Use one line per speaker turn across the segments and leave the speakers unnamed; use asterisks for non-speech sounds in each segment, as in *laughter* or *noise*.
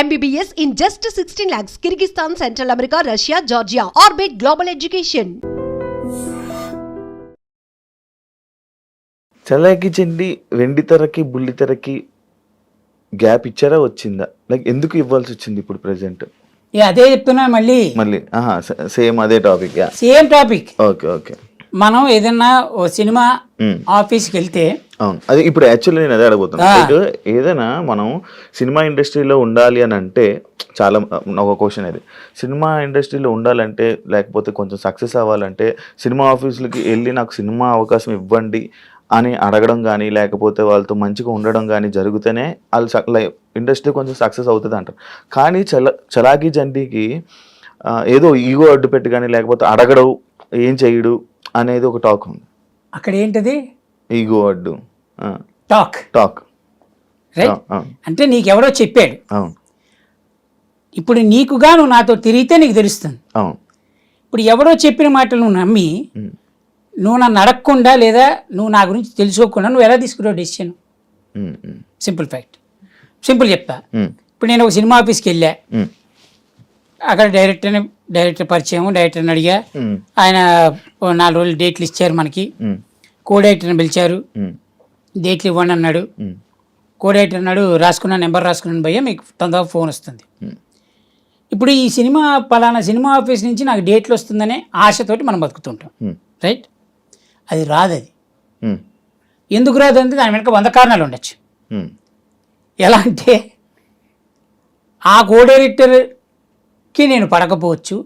MBBS in just 16 lakhs. Kyrgyzstan, Central America, Russia, Georgia. Orbit Global Education.
చలాకి చెండి వెండి తెరకి బుల్లి తెరకి gap ఇచ్చారా వచ్చిందా లైక్ ఎందుకు ఇవ్వాల్సి వచ్చింది ఇప్పుడు ప్రెసెంట్
ఇక అదే చెప్తున్నా మళ్ళీ
మళ్ళీ ఆహా సేమ్ అదే topic
same topic
okay okay
మనం ఏదన్నా ఓ సినిమా
మ్మ్.
ఆఫీస్కి వెళ్తే
అవును. అది ఇప్పుడు యాక్చువల్లీ నేను అదే అడగబోతున్నా
ఆ.
లైక్ ఏదైనా మనం సినిమా ఇండస్ట్రీలో ఉండాలి అని అంటే చాలా ఒక క్వశ్చన్ అది సినిమా ఇండస్ట్రీలో ఉండాలంటే లేకపోతే కొంచెం సక్సెస్ అవ్వాలంటే సినిమా ఆఫీసులకి వెళ్ళి నాకు సినిమా అవకాశం ఇవ్వండి అని అడగడం కానీ లేకపోతే వాళ్ళతో మంచిగా ఉండడం కానీ జరిగితేనే వాళ్ళు ఇండస్ట్రీ కొంచెం సక్సెస్ అవుతుంది అంటారు. కానీ చల చలాకీ జంటీకి ఏదో ఈగో అడ్డు పెట్టి కానీ లేకపోతే అడగడు ఏం చేయడు అనేది ఒక టాక్ ఉంది.
అక్కడ ఏంటది?
ఈగో అడ్డు.
టాక్
టాక్
రైట్ అంటే నీకెవరో చెప్పాడు.
అవును.
ఇప్పుడు నీకుగా నువ్వు నాతో తిరిగితే నీకు తెలుస్తుంది. ఇప్పుడు ఎవరో చెప్పిన మాటలు నువ్వు నమ్మి నువ్వు నన్ను అడగకుండా లేదా నువ్వు నా గురించి తెలుసుకోకుండా నువ్వు ఎలా తీసుకున్నావు డెసిషన్ సింపుల్ ఫ్యాక్ట్ సింపుల్ చెప్తా. ఇప్పుడు నేను ఒక సినిమా ఆఫీస్కి వెళ్ళా. అక్కడ డైరెక్టర్ని డైరెక్టర్ పరిచయం డైరెక్టర్ని అడిగా. ఆయన నాలుగు రోజులు డేట్లు ఇచ్చారు మనకి. కో డైరెక్టర్ని పిలిచారు. డేట్లు ఇవ్వండి అన్నాడు.
ఉమ్,
కో డైరెక్టర్ అన్నాడు రాసుకున్న నెంబర్ రాసుకున్నాను భయ్య మీకు తొందరగా ఫోన్ వస్తుంది. ఇప్పుడు ఈ సినిమా పలానా సినిమా ఆఫీస్ నుంచి నాకు డేట్లు వస్తుందనే ఆశతోటి మనం బతుకుతుంటాం. రైట్? అది రాదు అది ఎందుకు రాదు అంటే దాని వెనక వంద కారణాలు ఉండొచ్చు. ఎలా అంటే ఆ కో డైరెక్టర్కి నేను పడకపోవచ్చు.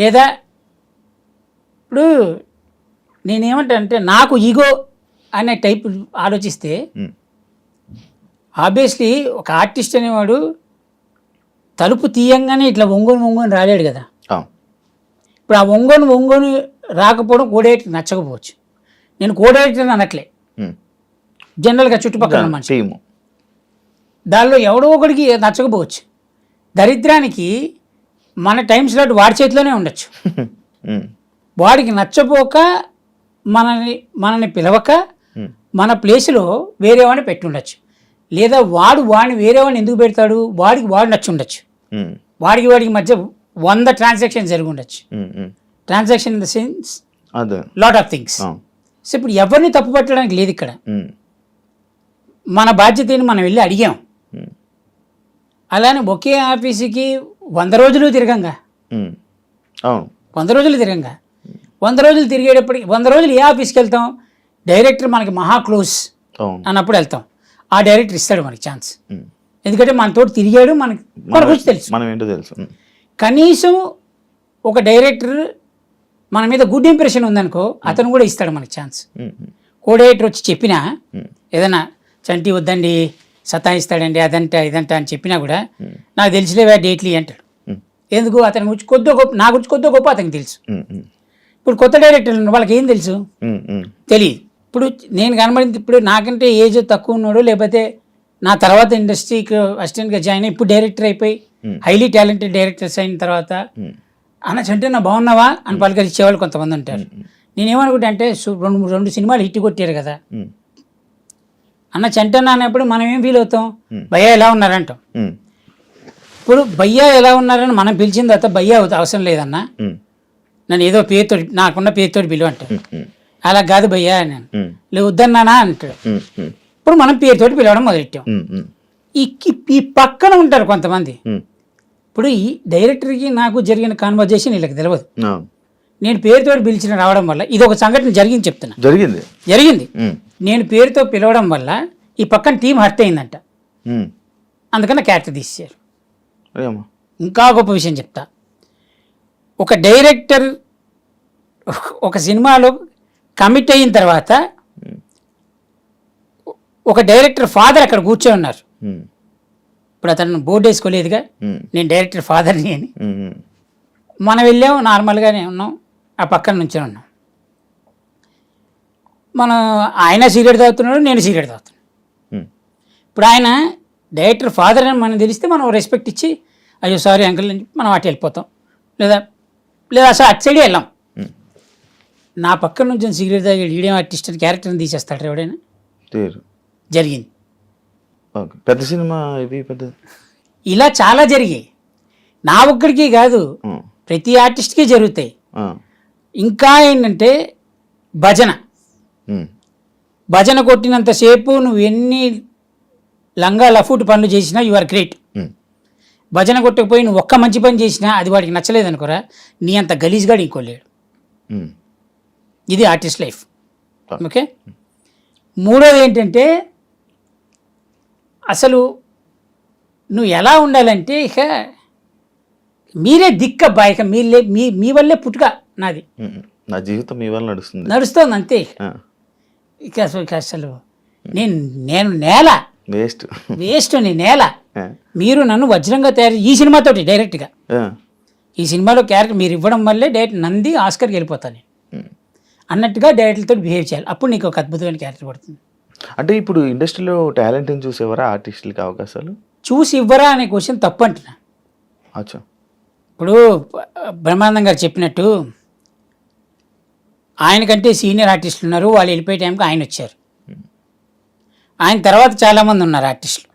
లేదా ఇప్పుడు నేనేమంటా అంటే నాకు ఈగో అనే టైప్ ఆలోచిస్తే ఆబ్వియస్లీ ఒక ఆర్టిస్ట్ అనేవాడు తలుపు తీయంగానే ఇట్లా ఒంగోని ఒంగోని రాలేడు కదా. ఇప్పుడు ఆ ఒంగోని ఒంగోని రాకపోవడం కోడేటర్ నచ్చకపోవచ్చు. నేను కోడేటర్ అనట్లే. జనరల్గా చుట్టుపక్కల మనిషి దానిలో ఎవడో ఒకడికి నచ్చకపోవచ్చు. దరిద్రానికి మన టైం స్లాట్ వాడి చేతిలోనే ఉండొచ్చు. *laughs* వాడికి నచ్చపోక మనని మనని పిలవక మన ప్లేస్లో వేరే వాడిని పెట్టి ఉండొచ్చు లేదా వాడు వాడిని వేరే వాడిని ఎందుకు పెడతాడు? వాడికి వాడు నచ్చి ఉండొచ్చు
ఉమ్,
వాడికి వాడికి మధ్య వంద ట్రాన్సాక్షన్ జరిగి ఉండొచ్చు ట్రాన్సాక్షన్ ఇన్ ద సెన్స్
అదే.
లాట్ ఆఫ్ థింగ్స్ సో ఇప్పుడు ఎవరిని తప్పు పట్టడానికి లేదు ఇక్కడ.
ఉమ్,
మన బాధ్యతని మనం వెళ్ళి అడిగాం. అలానే ఒకే ఆఫీసుకి వంద రోజులు తిరగంగా.
అవును
వంద రోజులు తిరగంగా. వంద రోజులు తిరిగేటప్పటికి వంద రోజులు ఏ ఆఫీస్కి వెళ్తాం? డైరెక్టర్ మనకి మహా క్లోజ్ అన్నప్పుడు వెళ్తాం. ఆ డైరెక్టర్ ఇస్తాడు మనకి ఛాన్స్. ఎందుకంటే మనతో తిరిగాడు మనకి మన గురించి తెలుసు.
మనం ఏంటో తెలుసు.
కనీసం ఒక డైరెక్టర్ మన మీద గుడ్ ఇంప్రెషన్ ఉందనుకో అతను కూడా ఇస్తాడు మనకి ఛాన్స్.
ఉమ్, ఉమ్,
కో డైరెక్టర్ వచ్చి చెప్పినా ఏదైనా చంటి వద్దండి సతాయిస్తాడండి అదంట ఇదంట అని చెప్పినా కూడా నాకు తెలిసిలేవా డేట్లు ఇయ్యి" అంటాడు ఎందుకు? అతని గురించి కొద్దో గొప్ప నా గురించి కొద్దో గొప్ప అతనికి తెలుసు. ఇప్పుడు కొత్త డైరెక్టర్లు వాళ్ళకి ఏం తెలుసు? తెలియదు. ఇప్పుడు నేను కనబడింది ఇప్పుడు నాకంటే ఏజ్ తక్కువ ఉన్నాడు లేకపోతే నా తర్వాత ఇండస్ట్రీకి అసిస్టెంట్గా జాయిన్ అయ్యి ఇప్పుడు డైరెక్టర్ అయిపోయి. హైలీ టాలెంటెడ్ డైరెక్టర్స్ అయిన తర్వాత అన్న చంటే నా బాగున్నావా అని పలకరించేవాళ్ళు కొంతమంది ఉంటారు. నేనేమనుకుంటా అంటే రెండు మూడు రెండు సినిమాలు హిట్ కొట్టారు కదా. అన్న చంటన్న అనేప్పుడు మనం ఏం ఫీల్ అవుతాం? భయ్యా ఎలా ఉన్నారంటాం. ఇప్పుడు భయ్యా ఎలా ఉన్నారని మనం పిలిచిన తర్వాత భయ్యా అవసరం లేదన్న నన్ను ఏదో పేరుతో నాకున్న పేరుతో పిలువ అంటాడు
ఉమ్, ఉమ్,
అలా కాదు భయ్యా అని
ఉమ్,
లేదు వద్దన్నానా అంటాడు. ఇప్పుడు మనం పేరుతోటి పిలవడం మొదలెట్టాం. ఈ ఈ- పక్కన ఉంటారు కొంతమంది. ఇప్పుడు ఈ డైరెక్టర్కి నాకు జరిగిన కాన్వర్జేషన్ వీళ్ళకి తెలియదు నేను పేరుతోటి పిలిచిన రావడం వల్ల ఇది ఒక సంఘటన జరిగింది చెప్తున్నా.
జరిగింది?
జరిగింది. నేను పేరుతో పిలవడం వల్ల ఈ పక్కన టీం హర్ట్ అయిందంట. అందుకని క్యారెక్టర్ తీసేశారు. ఇంకా గొప్ప విషయం చెప్తా. ఒక డైరెక్టర్ ఒక సినిమాలో కమిట్ అయిన తర్వాత ఒక డైరెక్టర్ ఫాదర్ అక్కడ కూర్చొని ఉన్నారు. ఇప్పుడు అతను బోర్డు వేసుకోలేదుగా. నేను డైరెక్టర్ ఫాదర్ని అని. మనం వెళ్ళాం నార్మల్గానే ఉన్నాం ఆ పక్కన నుంచే ఉన్నాం. మనం ఆయన సిగరెట్ తాగుతున్నాడు నేను సిగరెట్ తాగుతున్నాను. ఇప్పుడు ఆయన డైరెక్టర్ ఫాదర్ అని మనం తెలిస్తే మనం రెస్పెక్ట్ ఇచ్చి అయ్యో సారీ అంకుల్ మనం అటు వెళ్ళిపోతాం. లేదా లేదా అసలు అటు సైడే వెళ్ళాం. నా పక్కన నుంచి సిగరెట్ తాగి ఈడియం ఆర్టిస్ట్ అని క్యారెక్టర్ని తీసేస్తాడు ఎవడైనా? జరిగింది.
పెద్ద సినిమా ఇది పెద్ద
ఇలా చాలా జరిగాయి. నా ఒక్కడికి కాదు ప్రతి ఆర్టిస్ట్కి జరుగుతాయి. ఇంకా ఏంటంటే భజన. భజన కొట్టినంతసేపు నువ్వు ఎన్ని లంగా లఫూట్ పనులు చేసినా యు ఆర్ గ్రేట్ భజన కొట్టకపోయి నువ్వు ఒక్క మంచి పని చేసినా అది వాడికి నచ్చలేదు అనుకోరా నీ అంత గలీజ్గా ఇంకోలేడు ఇది ఆర్టిస్ట్ లైఫ్. ఓకే? మూడోది ఏంటంటే అసలు నువ్వు ఎలా ఉండాలంటే ఇక మీరే దిక్కబ్బా ఇక మీలే మీ మీ వల్లే పుట్టుక నాది.
నా జీవితం మీ వల్ల నడుస్తుంది.
నడుస్తోంది అంతే ఇక. అసలు ఇక అసలు నేను నేను నేల.
వేస్ట్.
వేస్ట్ నీ నేల. మీరు నన్ను వజ్రంగా తయారు ఈ సినిమాతోటి డైరెక్ట్గా. ఈ సినిమాలో క్యారెక్టర్ మీరు ఇవ్వడం వల్లే డైరెక్ట్ నంది ఆస్కర్కి వెళ్ళిపోతాను నేను. అన్నట్టుగా డైరెక్టర్తో బిహేవ్ చేయాలి. అప్పుడు నీకు ఒక అద్భుతమైన క్యారెక్టర్ పడుతుంది.
అంటే ఇప్పుడు ఇండస్ట్రీలో టాలెంట్ని చూసేవారా ఆర్టిస్టులకి అవకాశాలు?
చూసి ఇవ్వరా అనే క్వశ్చన్ తప్పు అంటున్నా
అచ్చా.
ఇప్పుడు బ్రహ్మానందం గారు చెప్పినట్టు ఆయనకంటే సీనియర్ ఆర్టిస్టులు ఉన్నారు వాళ్ళు వెళ్ళిపోయే టైంకి ఆయన వచ్చారు. ఆయన తర్వాత చాలామంది ఉన్నారు ఆర్టిస్టులు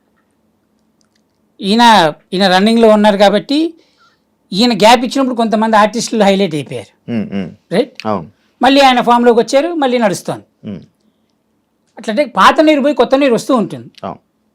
ఈయన ఈయన రన్నింగ్లో ఉన్నారు కాబట్టి ఈయన గ్యాప్ ఇచ్చినప్పుడు కొంతమంది ఆర్టిస్టులు హైలైట్ అయిపోయారు. రైట్
అవును.
మళ్ళీ ఆయన ఫామ్లోకి వచ్చారు మళ్ళీ నడుస్తోంది. అట్లంటే పాత నీరు పోయి కొత్త నీరు వస్తూ ఉంటుంది.